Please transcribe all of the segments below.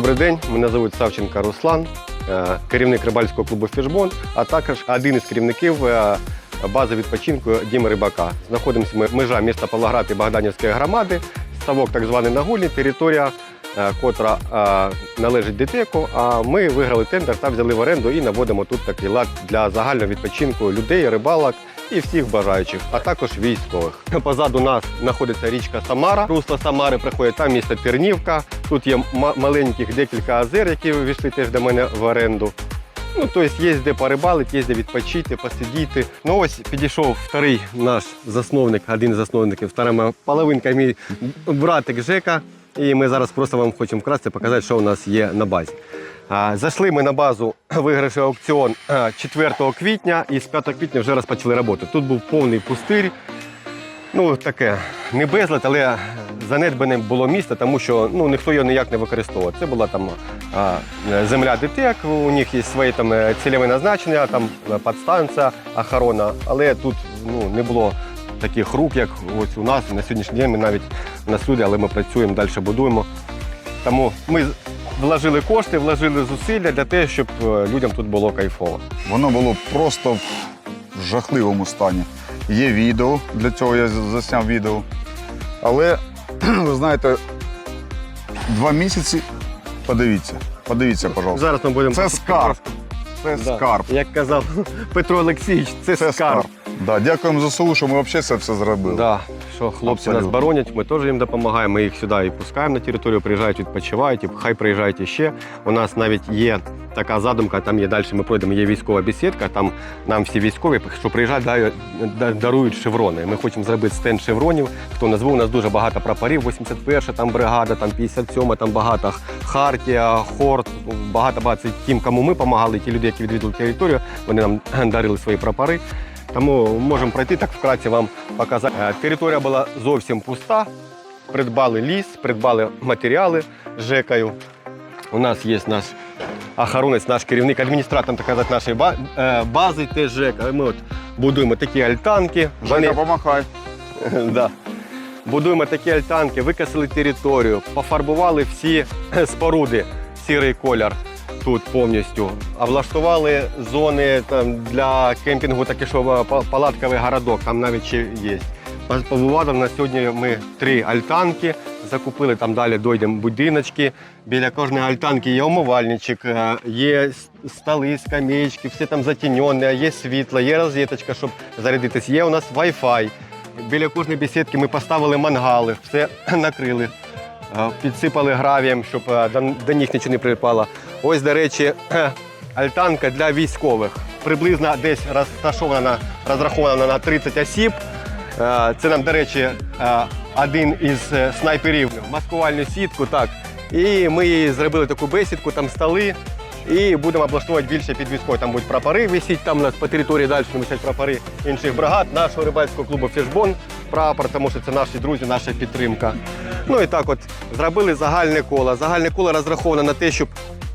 Добрий день, мене звуть Савченко Руслан, е, керівник рибальського клубу Фішбон, а також один із керівників е, бази відпочинку Діми Рибака. Знаходимося ми межа міста Павлоград і Богданівської громади, ставок так званий Нагульний, територія, е, котра належить ДТЕКу. А ми виграли тендер та взяли в оренду і наводимо тут такий лад для загального відпочинку людей, рибалок і всіх бажаючих, а також військових. Позаду нас знаходиться річка Самара. Русло Самари приходить там місто Тернівка. Тут є маленьких декілька озер, які вийшли теж до мене в оренду. Ну, тобто є де порибалити, є де відпочити, посидіти. Ну ось підійшов вторий наш засновник, один з засновників, втора моя половинка, мій братик Жека. І ми зараз просто вам хочемо вкратце показати, що у нас є на базі. Зайшли ми на базу виграший аукціон 4 квітня і з 5 квітня вже розпочали роботу. Тут був повний пустир. Ну, таке, не безлад, але занедбане було місто, тому що ну, ніхто його ніяк не використовував. Це була там земля ДТЕК, у них є свої там е, цільові назначення, там е, підстанція, охорона, але тут ну, не було таких рук, як ось у нас на сьогоднішній день. Ми навіть на суді, але ми працюємо, далі будуємо. Тому ми вложили кошти, вложили зусилля для того, щоб е, людям тут було кайфово. Воно було просто в жахливому стані. Є відео, для цього я засняв відео. Але, ви знаєте, два місяці, подивіться, подивіться, пожалуйста. Зараз ми будемо Це скарб. Це Да. скарб. Як казав Петро Олексійович, це, Це скарб. скарб. Да, дякуємо ЗСУ, що ми взагалі це все зробили. Да, що хлопці нас боронять, ми теж їм допомагаємо. Ми їх сюди і пускаємо на територію, приїжджають, відпочивають, і хай приїжджають іще. У нас навіть є така задумка, там є далі, ми пройдемо, є військова бесідка, там нам всі військові, що приїжджають, дарують шеврони. Ми хочемо зробити стенд шевронів. Хто назвав, у нас дуже багато прапорів, 81 там бригада, там 57 там багато Хартія, Хорт, багато-багато. Це тим, кому ми допомагали, ті люди, які відвідали територію, вони нам дарили свої прапори. Тому можемо пройти так вкратце вам показати. Е, Територія була зовсім пуста. Придбали ліс, придбали матеріали з ЖЕКою. У нас є наш охоронець, наш керівник, адміністратор так казати, нашої е, бази теж ЖЕКа. Ми от будуємо такі альтанки. Жека, помахай. да. Будуємо такі альтанки, викосили територію, пофарбували всі споруди сірий колір тут повністю. Облаштували зони там, для кемпінгу, таке, що е, палатковий городок, там навіть ще є. Побували на сьогодні ми три альтанки, закупили там далі дойдемо будиночки. Біля кожної альтанки є умивальничок, е, є столи, скамеечки, все там затіньоне, є світло, є розеточка, щоб зарядитись. Є у нас Wi-Fi. Біля кожної бесідки ми поставили мангали, все накрили, е, підсипали гравієм, щоб до них нічого не припало. Ось, до речі, альтанка для військових. Приблизно десь розташована, розрахована на 30 осіб. Е, Це нам, до речі, е, один із е, снайперів маскувальну сітку. Так. І ми зробили таку бесідку, там столи. І будемо облаштовувати більше під військові. Там будуть прапори висіть, там у нас по території далі висять прапори інших бригад, нашого рибальського клубу Фішбон прапор, тому що це наші друзі, наша підтримка. Ну і так от зробили загальне коло. Загальне коло розраховане на те, щоб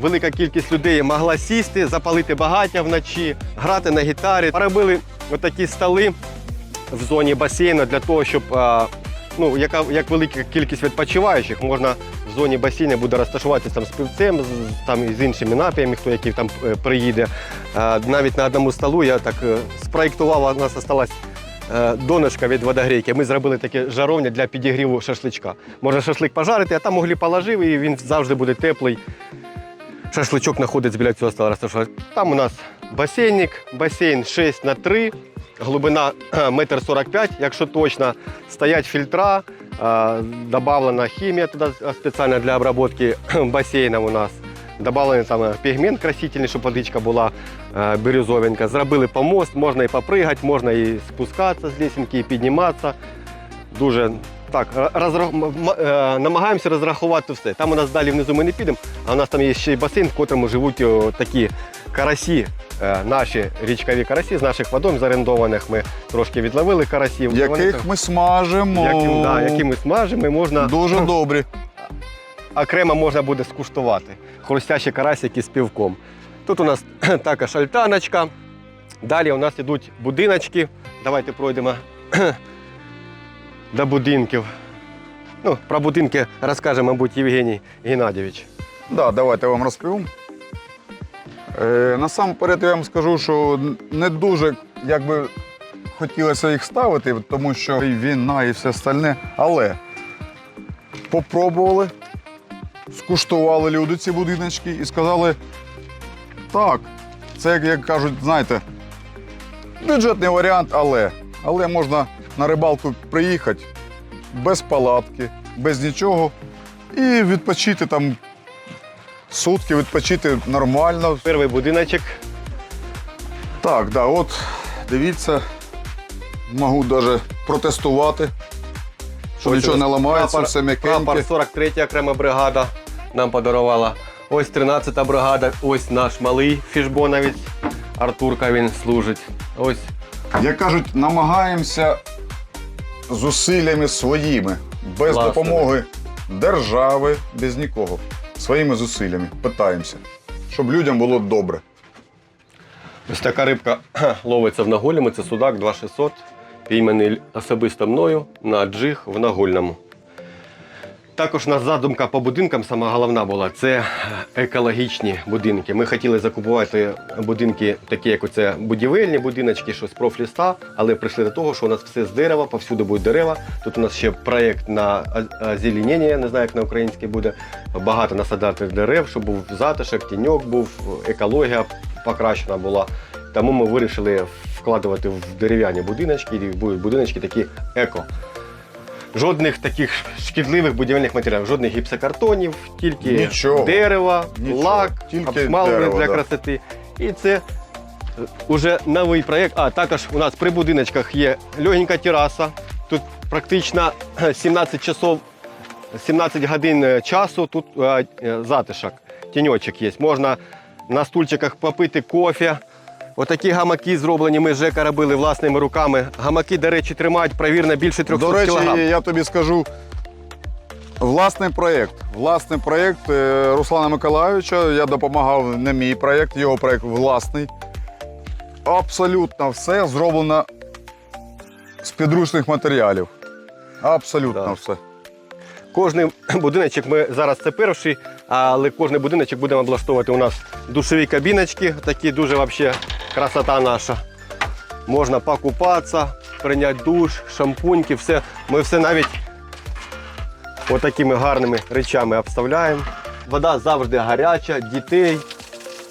велика кількість людей могла сісти, запалити багаття вночі, грати на гітарі. Робили отакі столи в зоні басейну для того, щоб ну, яка, як велика кількість відпочиваючих, можна в зоні басейну буде розташуватися там з півцем, з, там, з іншими напіями, хто який там е, приїде. Навіть на одному столу я так е, спроєктував, у нас залишилась е, донышка від водогрійки. Ми зробили таке жаровня для підігріву шашличка. Можна шашлик пожарити, а там углі положив, і він завжди буде теплий. Шашличок знаходиться біля цього стола. Там у нас басейник, басейн 6 на 3, глибина е, метр 45, якщо точно. Стоять фільтра, е, додавлена хімія туди е, спеціально для обробки басейну у нас. Добавлений там пігмент красительний, щоб водичка була бірюзовенька. Зробили помост, можна і попригати, можна і спускатися з лісінки, і підніматися. Дуже так, розра... м- м- е, намагаємося розрахувати все. Там у нас далі внизу ми не підемо, а у нас там є ще й басейн, в котрому живуть такі карасі, е, наші річкові карасі з наших водойм зарендованих. Ми трошки відловили карасів. Яких ми смажимо. які, да, які ми смажимо, і можна Дуже добрі. окремо можна буде скуштувати. Хрустящі карасики з півком. Тут у нас також альтаночка. Далі у нас йдуть будиночки. Давайте пройдемо до будинків. Ну, про будинки розкаже, мабуть, Євгеній Геннадійович. Да, давайте я вам розповім. Е, насамперед я вам скажу, що не дуже якби хотілося їх ставити, тому що і війна і все остальне. Але попробували, скуштували люди ці будиночки і сказали, так, це, як, як кажуть, знаєте, бюджетний варіант, але, але можна на рибалку приїхати без палатки, без нічого і відпочити там сутки, відпочити нормально. Перший будиночок. Так, да, от дивіться, можу навіть протестувати, що Ось нічого не ламається, прапор- все Прапор м'якеньке. 43 окрема бригада нам подарувала. Ось 13 бригада, ось наш малий фішбоновець. Артурка він служить. Ось Як кажуть, намагаємося зусиллями своїми, без Власне. допомоги держави, без нікого. Своїми зусиллями питаємося, щоб людям було добре. ось така рибка ловиться в нагольному. Це судак 2600, пійманий особисто мною на джиг в нагольному. Також у задумка по будинкам сама головна була це екологічні будинки. Ми хотіли закупувати будинки, такі як оце будівельні будиночки, що з профліста, але прийшли до того, що у нас все з дерева, повсюди будуть дерева. Тут у нас ще проєкт на озеленення, не знаю, як на українській буде. Багато насадати дерев, щоб був затишок, тіньок був, екологія покращена була. Тому ми вирішили вкладувати в дерев'яні будиночки, і будуть будиночки такі еко. Жодних таких шкідливих будівельних матеріалів, жодних гіпсокартонів, тільки Нічого. дерева, Нічого. лак, Тільки дерево, для да. красоти. І це е, уже новий проєкт. А також у нас при будиночках є легенька тераса. Тут практично 17 часов, 17 годин е, часу. Тут е, е, затишок, тіньочок є. Можна на стульчиках попити кофе. Отакі гамаки зроблені. Ми з Жека робили власними руками. Гамаки, до речі, тримають, провірно, більше 300 До речі, кг. я тобі скажу. Власний проєкт. Власний проєкт е, Руслана Миколайовича. Я допомагав не мій проєкт, його проєкт власний. Абсолютно все зроблено з підручних матеріалів. Абсолютно Да. все. Кожний будиночок, ми зараз це перший, але кожний будиночок будемо облаштовувати у нас душові кабіночки, такі дуже вообще красота наша. Можна покупатися, прийняти душ, шампуньки, все. Ми все навіть отакими гарними речами обставляємо. Вода завжди гаряча, дітей.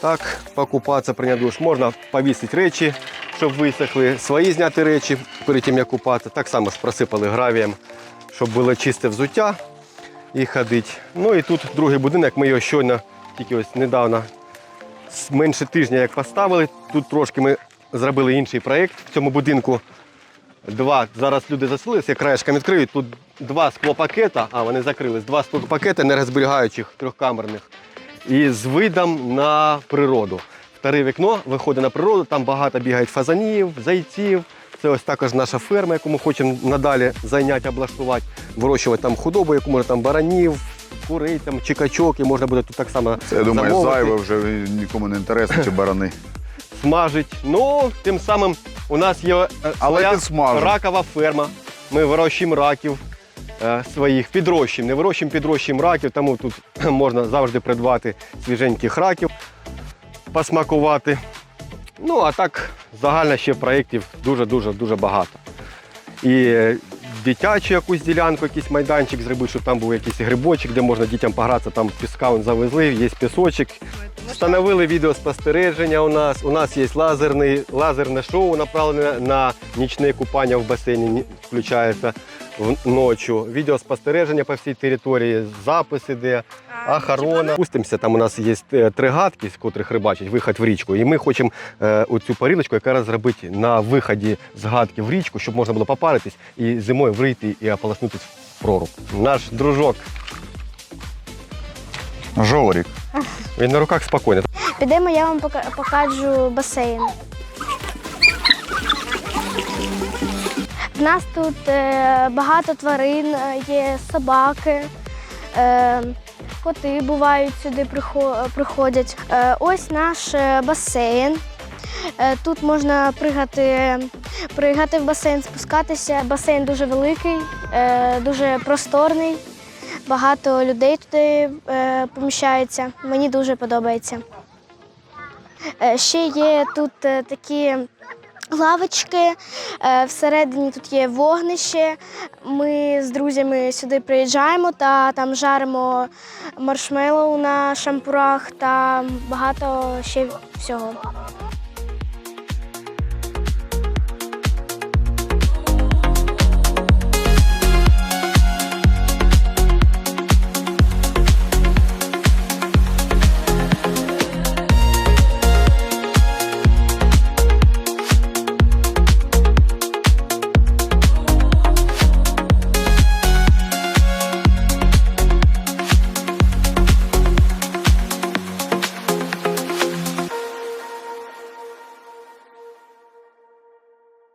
Так, покупатися, прийняти душ. Можна повісити речі, щоб висохли, свої зняти речі перед тим, як купатися. Так само ж просипали гравієм, щоб було чисте взуття і ходити. Ну і тут другий будинок, ми його щойно, тільки ось недавно, менше тижня як поставили. Тут трошки ми зробили інший проєкт в цьому будинку. Два. Зараз люди заселилися, я краєшком відкрию. Тут два склопакета, а вони закрились, два склопакети енергозберігаючих трьохкамерних. І з видом на природу. Вторе вікно виходить на природу, там багато бігають фазанів, зайців. Це ось також наша ферма, яку ми хочемо надалі зайняти, облаштувати, вирощувати там худобу, яку може там баранів, курей, там, чи качок, і можна буде тут так само Це, я думаю, замовити зайве вже нікому не інтересно, чи барани. смажить. Ну, тим самим у нас є е, Але своя ракова ферма. Ми вирощуємо раків е, своїх, підрощуємо. Не вирощуємо, підрощуємо раків, тому тут можна завжди придбати свіженьких раків, посмакувати. Ну, а так, загально ще проєктів дуже-дуже дуже багато. І е, дитячу якусь ділянку, якийсь майданчик зробити, щоб там був якийсь грибочок, де можна дітям погратися, там піска завезли, є пісочок. Встановили відеоспостереження у нас. У нас є лазерний, лазерне шоу, направлене на нічне купання в басейні, включається в- ночі. Відеоспостереження по всій території, запис іде, охорона. Пустимося, там у нас є е, три гадки, з котрих рибачать, виход в річку. І ми хочемо е, оцю парілочку якраз зробити на виході з гадки в річку, щоб можна було попаритись і зимою вийти і ополоснутись в проруб. Наш дружок, Жорік. він на руках спокійно. Підемо, я вам покажу басейн. В нас тут е, багато тварин, е, є собаки, е, коти бувають сюди приходять. Ось наш басейн. Тут можна пригати, пригати в басейн, спускатися. Басейн дуже великий, дуже просторний. багато людей туди поміщається. Мені дуже подобається. Ще є тут такі лавочки, е, всередині тут є вогнище. Ми з друзями сюди приїжджаємо та там жаримо маршмеллоу на шампурах та багато ще всього.